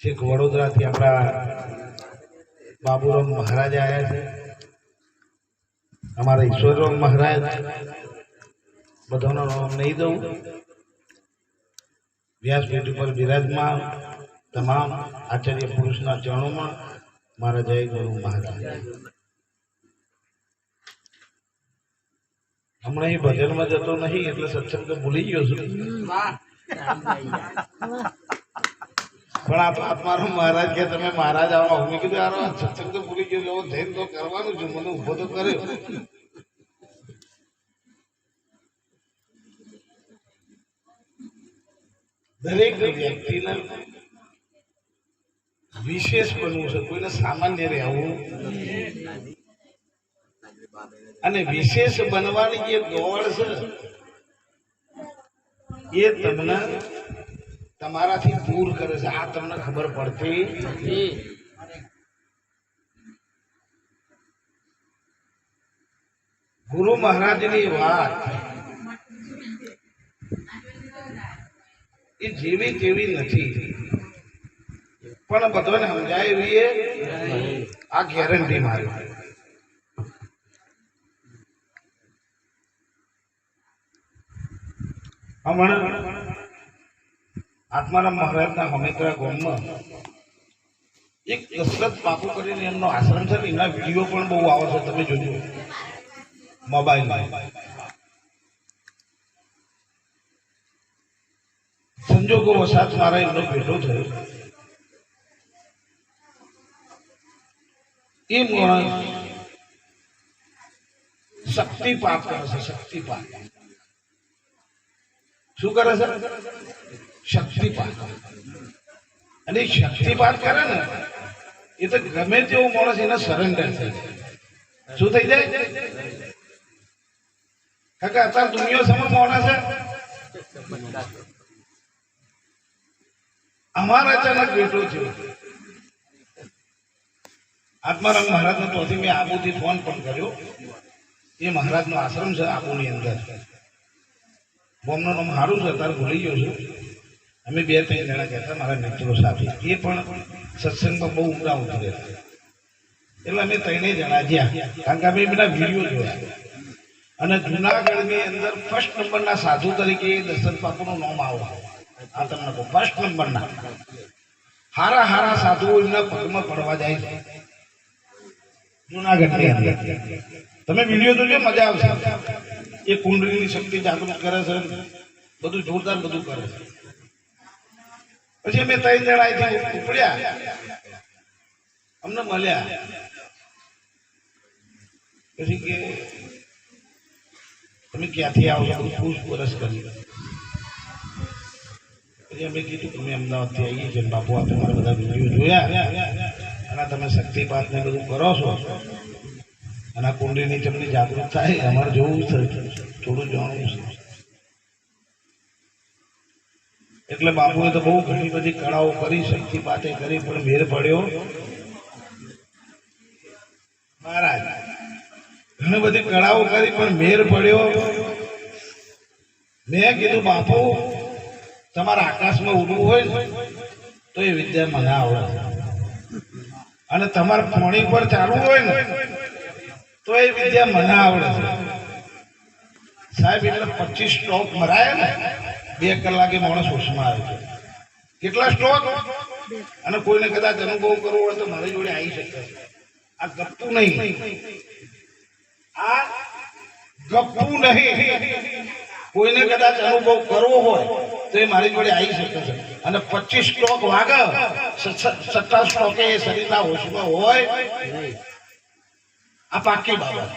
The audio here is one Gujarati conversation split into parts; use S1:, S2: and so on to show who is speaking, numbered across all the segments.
S1: છેક વડોદરાથી આપણા બાબુરામ મહારાજ આવ્યા છે. અમારા ઈશ્વરરામ મહારાજ, બધાનો નામ નહીં દઉં. વ્યાસપીઠ ઉપર બિરાજમાન તમામ આચાર્ય પુરુષના ચરણોમાં મારા જય ગુરુ મહારાજ. હમણાં એ ભજનમાં જતો નહીં, એટલે સત્સંગ ભૂલી ગયો છું. પણ આ તો મારો મહારાજ કે તમે મહારાજ આવો. મેં કીધું યાર સત્સંગ તો ભૂલી ગયો. ધ્યાન તો કરવાનું છે. મને ઊભો તો કર્યો. દરેક વ્યક્તિને વિશેષ બનવું છે. કોઈને સામાન્ય રહેવું અને વિશેષ બનવાની જે દોડ છે, એ તમને તમારાથી દૂર કરે છે. આ તમને ખબર પડતી નથી. ગુરુ મહારાજની વાત એ જેવી તેવી નથી. પણ બધાને સમજાય એવી આ ગેરંટી મારી. હમણાં આત્મારામ મહારાજના હમેકરા ગામમાં એક દશરથ બાપુ કરીને એમનો આશ્રમ છે ને એના વીડિયો પણ બહુ આવે છે, તમે જોજો. મોબાઈલમાં. સંજોગો વસાત મારા એમનો ભેટો થયો એ માણસ શક્તિપાત કરે છે શક્તિપાત શું કરે છે? શક્તિપાત. અને શક્તિપાત કરે ને, એ તો ગમે તેવો માણસ એને સરેન્ડર થઈ જાય. શું થઈ જાય? કાકા, અત્યારે દુનિયા સમય માણસ અમારા અચાનક બેઠો છે. આત્મારામ મહારાજનો ત્યાંથી મેં આબુથી ફોન પણ કર્યો. એ મહારાજનો આશ્રમ છે આબુની અંદર. બોમનું નામ સારું છે, અત્યારે ભૂલી ગયો છું. અમે બે ત્રણ જણા કહેતા મારા મિત્રો સાથે. એ પણ સત્સંગમાં બહુ ઊંડા ઉતરે એટલે અમે ત્રણે જણા કારણ કે અમે બધા વીડિયો જોયા. અને જુનાગઢની અંદર ફર્સ્ટ નંબરના સાધુ તરીકે દર્શન બાપુનું નામ આવો. આ તમને કહું ફર્સ્ટ નંબરના હારા હારા સાધુઓ એમના પગમાં પડવા જાય છે. જુનાગઢની અંદર. તમે વીડિયો જોજો, મજા આવશે. એ કુંડળીની શક્તિ જાગૃત કરે છે, બધું જોરદાર બધું કરે છે. પછી અમે ત્રણ જણા અહીંથી ઉપડ્યા. અમને મળ્યા. પછી કે, તમે ક્યાંથી આવો છો? પૂછપરછ કરી. પછી અમે કીધું તમે અમદાવાદથી આવીએ છીએ. બાપુ આ તમારા બધા વીડિયો જોયા. અને તમે શક્તિપાત ને બધું કરો છો. અને કુંડીની તમને જાગૃત થાય, અમારે જોવું છે. થોડું જાણવું છે. એટલે બાપુએ તો બહુ ઘણી બધી કળાઓ કરી શક્તિ પાતે કરી, પણ મેર પડ્યો. મહારાજ, ઘણી બધી કળાઓ કરી, પણ મેર પડ્યો. મેં કીધું, બાપુ, તમારા આકાશમાં ઉડવું હોય તો એ વિદ્યા મને આવડે. અને તમારે પાણી પર ચાલવું હોય ને, તો એ વિદ્યા મને આવડે સાહેબ એટલે પચીસ સ્ટોક મરાય ને બે કલાકે માણસ હોશમાં આવે છે. કેટલા સ્ટોક અને કોઈને કદાચ અનુભવ કરવો હોય તો મારી જોડે આવી શકે. આ ગપતું નહીં. આ ગપ્પુ નહીં. કોઈને કદાચ અનુભવ કરવો હોય તો એ મારી જોડે આવી શકે છે. અને પચીસ સ્ટ્રોક વાગે સત્તા સ્ટ્રોકે એ શરીરના હોશમાં હોય. આ પાકી બાબત.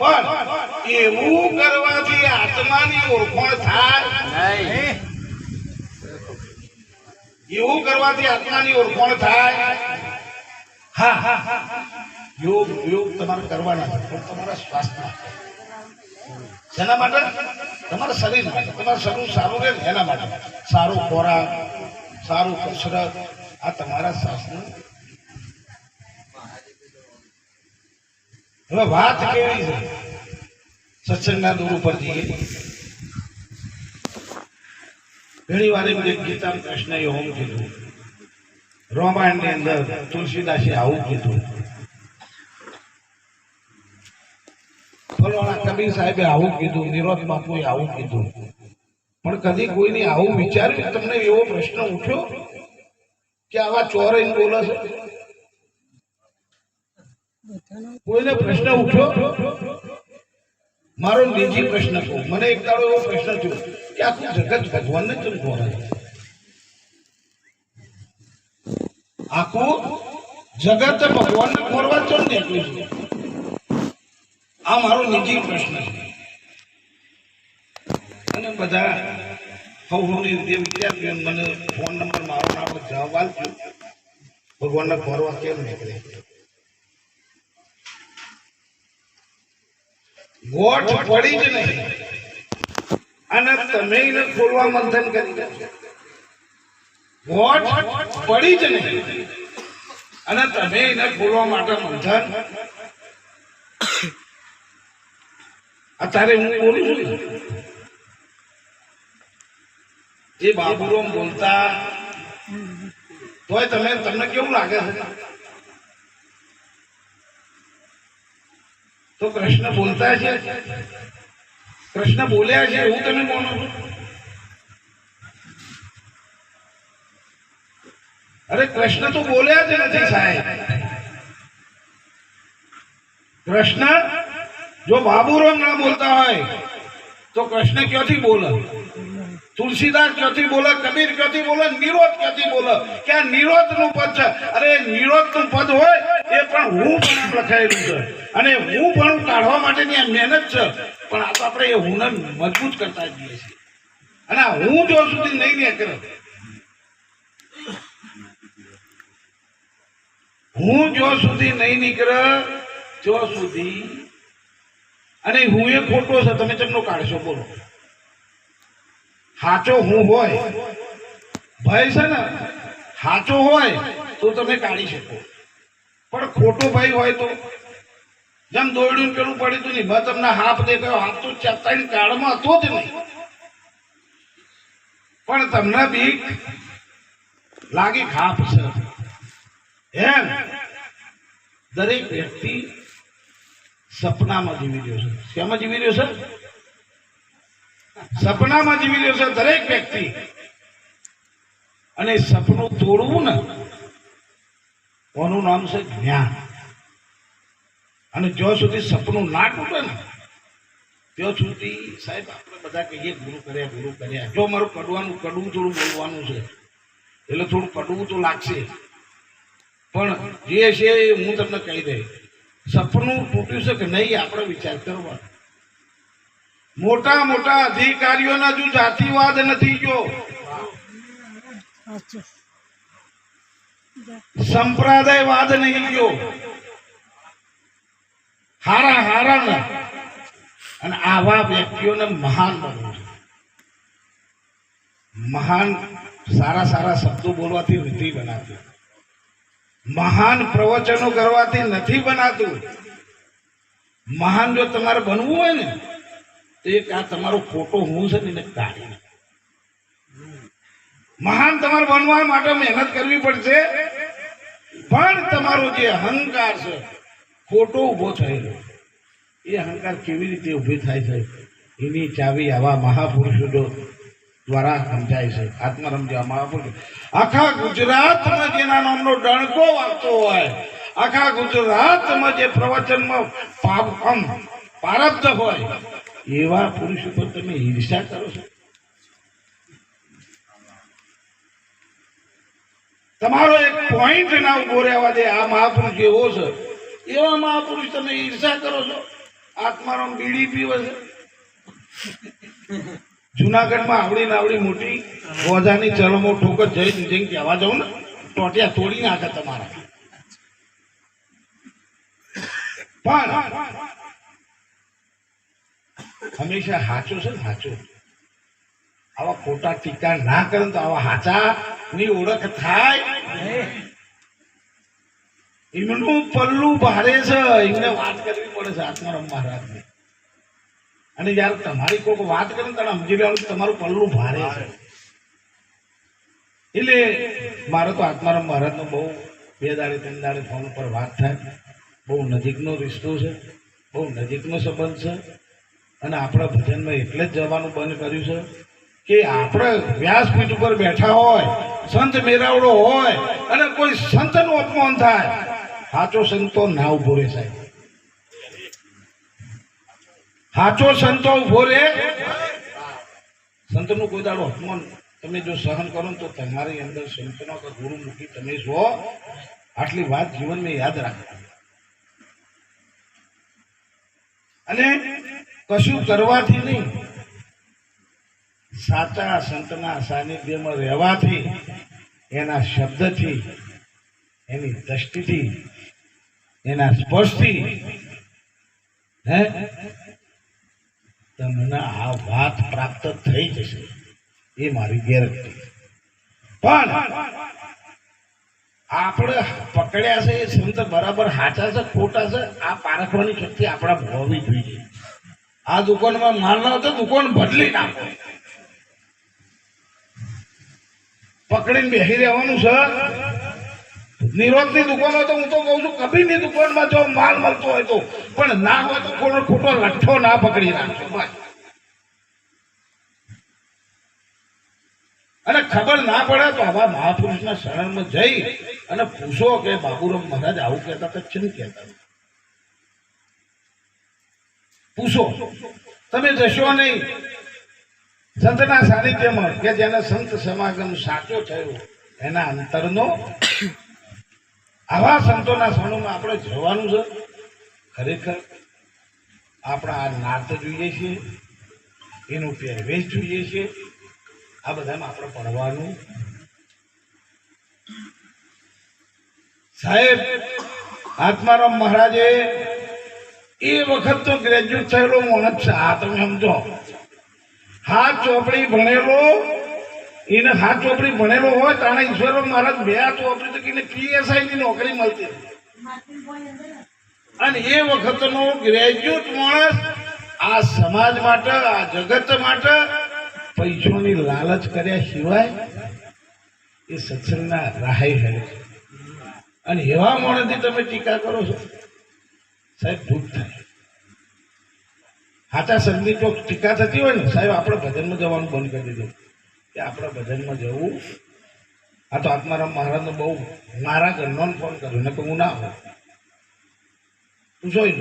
S1: પણ એવું કરવાથી આત્માની ઓળખાણ થાય એવું કરવાથી આત્માની ઓળખાણ થાય હા હા હા યોગ યોગ તમારે કરવાના પણ તમારા સ્વાસ્થ્ય જેના માટે? તમારા શરીર માટે. તમારું શરીર સારું રહે એના માટે. સારો ખોરાક સારું કસરત આ તમારા શ્વાસનું હવે વાત કેવી છે? સત્સંગના દૂર ઉપર જઈએ ઘણી વાર એમ ગીતા કૃષ્ણએ હોમ કીધું. રામાયણની અંદર તુલસીદાસે આવું કીધું. ફલોણા કબીર સાહેબે આવું કીધું, નિરોધ બાપુએ આવું કીધું. પણ કદી કોઈને આવું વિચાર્યું? તમને એવો પ્રશ્ન ઉઠ્યો કે આવા ચોરે બોલે છે? કોઈને પ્રશ્ન ઉઠ્યો? મારો નિજી પ્રશ્ન કહું. મને એક તારો એવો પ્રશ્ન થયો કે આખું જગત ભગવાનને કેમ ખોરે આખું જગત ભગવાનને ખોરવા કેમ નીકળ્યું આ મારો નિજી પ્રશ્ન છે. અને બધા સૌની રીતે વિચાર્યું મને ફોન નંબર, મારો આપણે જવાબ આપ્યો ભગવાનને ખોરવા કેમ નીકળે? ગોઠ પડી જ નહીં. અને તમે એને ખોલવા મંથન કરી દો. ગોઠ પડી જ નહીં. અને તમે એને ખોલવા માટે મંથન. અત્યારે હું બોલું છું. એ બાબુરામ બોલતા, તોય તમે, તમને કેવું લાગે? છે તો કૃષ્ણ બોલતા છે. કૃષ્ણ બોલ્યા છે એવું તમે માનો અરે કૃષ્ણ તો બોલ્યા જ નથી સાહેબ. કૃષ્ણ, જો બાબુરામ ના બોલતા હોય, તો કૃષ્ણ ક્યાંથી બોલે? તુલસીદાસ ક્યાંથી બોલે, કબીર ક્યાંથી બોલે, નિરોધ ક્યાંથી બોલે? કે આ નિરોધનું પદ છે. અરે નિરોધનું પદ હોય, એ પણ હું પણ લખાયેલું છે. અને હું પણ કાઢવા માટેની આ મહેનત છે. પણ આ તો આપણે એ હુનર મજબૂત કરતા જઈએ છીએ. અને હું જો સુધી નહીં ને કરે હું જો સુધી નહીં નીકળે જો સુધી. અને હું એ ખોટો છે, તમે ચમનો કાઢશો, બોલો. હાચો હું હોય, ભય છે ને? હાચો હોય તો તમે કાઢી શકો. પણ ખોટો ભય હોય તો? જેમ દોડ્યું પેલું પડ્યું નહીં મેં તમને હાફ દેખાયો, હાથ તો ચતાઈ કાળમાં હતો જ નહીં. પણ તમને બીક લાગી ખાપ છે. એમ દરેક વ્યક્તિ સપનામાં જીવી રહ્યો છે. શેમાં જીવી રહ્યો છે? સપનામાં જીવી રહ્યો છે દરેક વ્યક્તિ. અને સપનું તોડવું ને, કોનું નામ છે જ્ઞાન. અને જ્યાં સુધી સપનું ના તૂટે ને, ત્યાં સુધી સાહેબ આપણે બધા કહીએ, ગુરુ કર્યા ગુરુ કર્યા. જો મારું કડવાનું, કડવું થોડું બોલવાનું છે, એટલે થોડું કડવું તો લાગશે. પણ જે છે એ હું તમને કહી દઈ સપનું તૂટ્યું છે કે નહીં આપણે વિચાર કરવાનો. મોટા મોટા અધિકારીઓના જો જાતિવાદ નથી
S2: ગયો
S1: સંપ્રદાયવાદ નહીં ગયો. હારા હારા ને અને આવા વ્યક્તિઓને મહાન બનવું મહાન સારા સારા શબ્દો બોલવાથી નથી બનાતી મહાન પ્રવચનો કરવાથી નથી બનાતું. મહાન જો તમારે બનવું હોય ને એક આ તમારો ખોટો હું છે ને એને કાઢી. મહાન તમારે બનવા માટે મહેનત કરવી પડશે. પણ તમારો જે અહંકાર છે, ખોટો ઊભો થયેલો એ અહંકાર કેવી રીતે ઊભી થાય છે? એની ચાવી આવા મહાપુરુષો દ્વારા સમજાય છે. આત્મા રમજા મહાપુરુષ. આખા ગુજરાતમાં જેના નામનો ડણકો વાગતો હોય, આખા ગુજરાતમાં જે પ્રવચનમાં પાપ પારબ્ધ હોય એવા પુરુષ ઉપર તમે ઈર્ષા કરો છો? તમારો એક પોઈન્ટ ના ઊભો રહેવા દે, આ મહાપુરુષ એવો છે. એવા મહાપુરુષ તમે ઈર્ષા કરો છો? આત્મારામ બીડી પીવે છે? જુનાગઢમાં આવડી નાવડી મોટી ગોજાની ચલમો ઠોકર જઈ જઈને કહેવા જાઉં ને, ટોટિયા તોડી નાખે તમારા. પણ હંમેશા સાચો છે ને સાચો આવા ખોટા ટીકા ના કરે તો આવા હાચા ની ઓળખ થાય. એમનું પલ્લું ભારે છે. એમને વાત કરવી પડે છે આત્મારામ મહારાજને. અને જયારે તમારી કોઈક વાત કરે ત્યારે સમજી લેવાનું તમારું પલ્લું ભારે છે. એટલે મારો તો આત્મારામ મહારાજનો બહુ બે દાડે, ત્રણ દાડે ફોન ઉપર વાત થાય. બહુ નજીકનો રિશ્તો છે. બહુ નજીકનો સંબંધ છે. અને આપણા ભજનમાં એટલે જ જવાનું બંધ કર્યું છે કે આપણે વ્યાસપીઠ ઉપર બેઠા હોય, સંત મેરાવડો હોય, અને કોઈ સંતનું અપમાન થાય, સાચો સંતો ના ઊભો રે સાહેબ. સાચો સંતો ઊભો રે સંતનું કોઈ દાડો અપમાન તમે જો સહન કરો તો તમારી અંદર સંતનો કે ગુરુ મૂકી તમે છો. આટલી વાત જીવનમાં યાદ રાખજો અને કશું કરવાથી નહીં. સાચા સંતના સાનિધ્યમાં રહેવાથી, એના શબ્દથી, એની દ્રષ્ટિથી, એના સ્પર્શથી, હે? તમને આ વાત પ્રાપ્ત થઈ જશે. એ મારી ગેરંટી. પણ આપણે પકડ્યા છે એ સંત બરાબર સાચા છે ખોટા છે, આ પારખવાની શક્તિ આપણા હોવી જોઈએ. આ દુકાનમાં માલ ના તો દુકાન બદલી નાખો. પકડીને બેસી રહેવાનું છે. નિરોધની દુકાન હોય તો હું તો કહું છું, કભીની દુકાનમાં જો માલ મળતો હોય તો. પણ ના હોય તો ખોટો ખોટો લઠ્ઠો ના પકડી નાખજો અને ખબર ના પડે તો આવા મહાપુરુષના શરણમાં જઈ અને પૂછો કે, બાબુરામ મહારાજ, આવું કહેતા તો છે કહેતા પૂછો. તમે જશો નહીં. સંતના સાનિધ્યમાં કે જેને સંત સમાગમ સાચો થયો, એના અંતરનો આવા સંતોના શરણોમાં આપણે જવાનું છે. ખરેખર આપણા આ નાત જોઈએ છીએ, એનું પહેરવેશ જોઈએ છીએ. આ બધામાં આપણે પડવાનું. સાહેબ આત્મારામ મહારાજે. એ વખત તો ગ્રેજ્યુએટ થયેલો માણસ છે આ તમે સમજો. હાથ ચોપડી ભણેલો, એને હાથ ચોપડી ભણેલો હોય તાણે ઈશ્વર મહારાજ બે હાથ ચોપડી તો કે પીએસઆઈ ની નોકરી મળતી અને એ વખતનો ગ્રેજ્યુએટ માણસ આ સમાજ માટે, આ જગત માટે પૈસોની લાલચ કર્યા સિવાય એ સત્સંગના રાહે હરે અને એવા માણસથી તમે ટીકા કરો છો. સાહેબ દુઃખ થાય. હાચા સંગની જો ટીકા થતી હોય ને, સાહેબ, આપણે ભજનમાં જવાનું બંધ કરી દીધું. કે આપણે ભજનમાં જવું? આ તો આત્મારામ મહારાજનો બહુ મારા ઘરનો ફોન કર્યો ને હું ના હોય પૂછો નહીં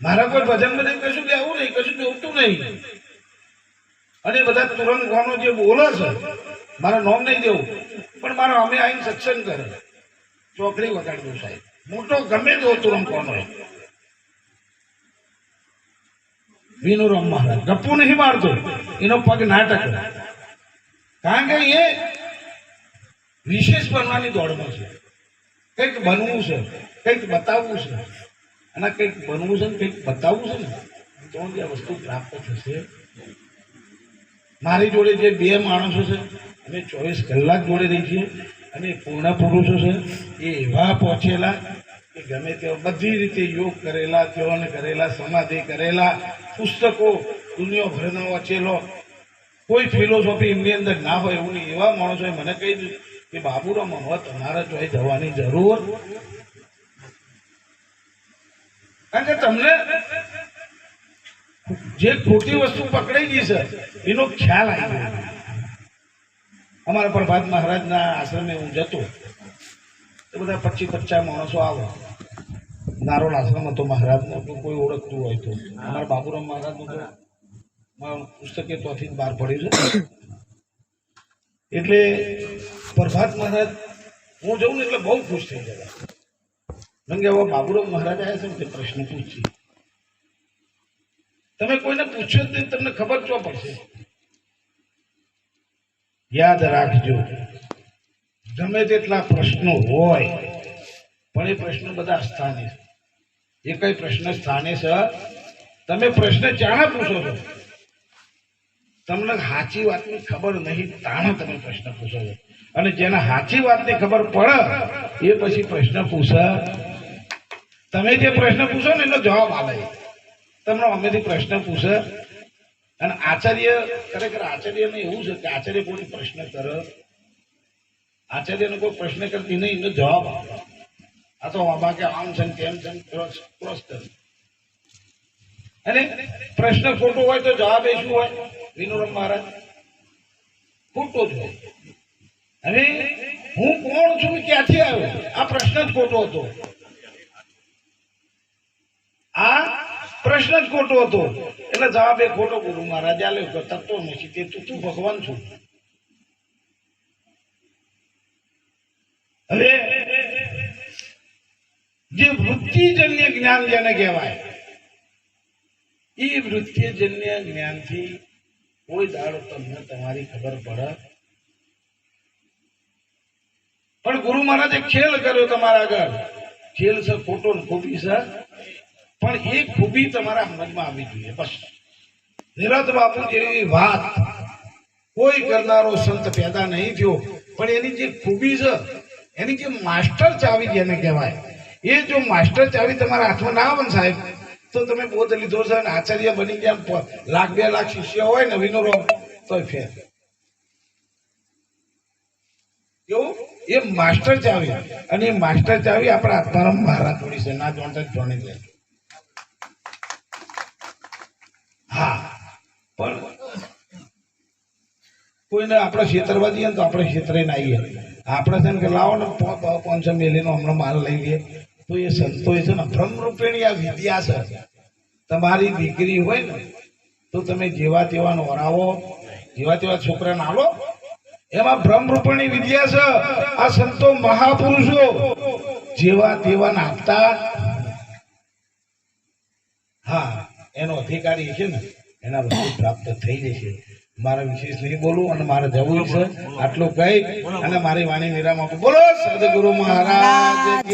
S1: મારા કોઈ ભજનમાં નહીં કશું લેવું નહીં, કશું જોતું નહીં. અને બધા તુરંત ગાનો જે બોલે છે, મારા નોમ નહીં દેવું, પણ મારા અમે આવીને સત્સંગ કરે. ચોકડી વગાડી દઉં સાહેબ. મોટો ગમે તેવો તુરંત કોનો હોય? વિનુરામ મહારાજ, ગપ્પુ નહીં મારતો. એનો પગ નાટક કારણ કે એ વિશેષ બનવાની દોડમાં છે. કંઈક બનવું છે, કંઈક બતાવવું છે. અને કંઈક બનવું છે ને કંઈક બતાવવું છે ને તો જે વસ્તુ પ્રાપ્ત થશે. મારી જોડે જે બે માણસો છે, અમે ચોવીસ કલાક જોડે રહી છીએ. અને પૂર્ણ પુરુષો છે, એ એવા પહોંચેલા કે ગમે તેઓ બધી રીતે યોગ કરેલા તેઓને કરેલા, સમાધિ કરેલા, પુસ્તકો દુનિયાભરનો વાંચેલો. કોઈ ફિલોસોફી એમની અંદર ના હોય એવું નહીં. એવા માણસોએ મને કહી દીધું કે બાબુરામ હવે તમારે જોઈ જવાની જરૂર કારણ કે તમને જે ખોટી વસ્તુ પકડાઈ ગઈ છે, એનો ખ્યાલ આવી ગયો. અમારા પ્રભાત મહારાજના આશ્રમે હું જતો. તો બધા પચીસ પચાસ માણસો આવે. નારોલ આશ્રમ હતો મહારાજનો તો કોઈ ઓળખતું હોય તો. અમારા બાબુરામ મહારાજનું તો પુસ્તકે તોથી જ બહાર પડ્યું છે. એટલે પ્રભાત મહારાજ, હું જઉં ને એટલે બહુ ખુશ થઈ ગયા કારણ કે હવે બાબુરામ મહારાજ આવ્યા છે તે પ્રશ્ન પૂછી. તમે કોઈને પૂછ્યો જ નહીં, તમને ખબર ચો પડશે? યાદ રાખજો. ગમે તેટલા પ્રશ્નો હોય, પણ એ પ્રશ્નો બધા સ્થાને એ કઈ પ્રશ્ન સ્થાને છે? તમે પ્રશ્ન ચાણા પૂછો છો? તમને સાચી વાતની ખબર નહીં, તાણે તમે પ્રશ્ન પૂછો છો. અને જેને સાચી વાતની ખબર પડે, એ પછી પ્રશ્ન પૂછે. તમે જે પ્રશ્ન પૂછો ને એનો જવાબ આવે તમને અમેથી પ્રશ્ન પૂછે. અને આચાર્ય ખરેખર આચાર્યને એવું છે કે આચાર્ય કોઈ પ્રશ્ન કરે. આચાર્યને કોઈ પ્રશ્ન કરતી નહીં, એનો જવાબ આપવા આ તો આમાં કે આમ છે તેમ છે ક્રોસ કરે. અને પ્રશ્ન ખોટો હોય તો જવાબ એ શું હોય? વિનોરમ મહારાજ. ખોટો જ હોય. અને હું કોણ છું ક્યાંથી આવ્યો? આ પ્રશ્ન જ ખોટો હતો. આ પ્રશ્ન જ ખોટો હતો. એટલે જવાબ એ ખોટો ગુરુ મહારાજ આલ્યો તત્વ નથી, તે તું તું ભગવાન છું. હવે જે વૃત્તિજન્ય જ્ઞાન જેને કહેવાય, એ વૃત્તિજન્ય જ્ઞાનથી કોઈ દાડો તમને તમારી ખબર પડે? પણ ગુરુ મહારાજે ખેલ કર્યો તમારા આગળ. ખેલ છે ખોટો ને ખોટી છે? પણ એ ખૂબી તમારા મનમાં આવી જોઈએ, બસ. નિરત બાપુ જેવી વાત કોઈ કરનારો સંત પેદા નહીં થયો, પણ એની જે ખૂબી છે, એની જે માસ્ટર ચાવી જેને કહેવાય, એ જો માસ્ટર ચાવી તમારા હાથમાં ના આવે સાહેબ, તો તમે બોધ લીધો છે અને આચાર્ય બની ગયા લાખ બે લાખ શિષ્ય હોય ને વિનોરો, તોય ફેર. એવું? એ માસ્ટર ચાવી. અને એ માસ્ટર ચાવી આપણા આત્મારામ મહારાજ જોડી છે, ના જોણતા જોણી દે હા. પણ કોઈને આપણે જઈએ ને તો આપણે ખેતરે ના આવીએ આપણે છે ને કે લાવો ને પાંચસો મેલીનો હમણાં માલ લઈ લઈએ. તો એ સંતો છે ને ભ્રમરૂપેણી આ વિદ્યા છે. તમારી દીકરી હોય ને તો તમે જેવા તેવા નોરાવો જેવા તેવા છોકરાને આવો એમાં બ્રહ્મરૂપિણી વિદ્યા છે. આ સંતો મહાપુરુષો જેવા તેવા આપતા. હા. એનો અધિકારી છે ને એના બધું પ્રાપ્ત થઈ જશે મારે વિશેષ નહીં બોલવું અને મારે જવું છે. આટલું કહી અને મારી વાણી વિરામ આપું. બોલો સદગુરુ મહારાજ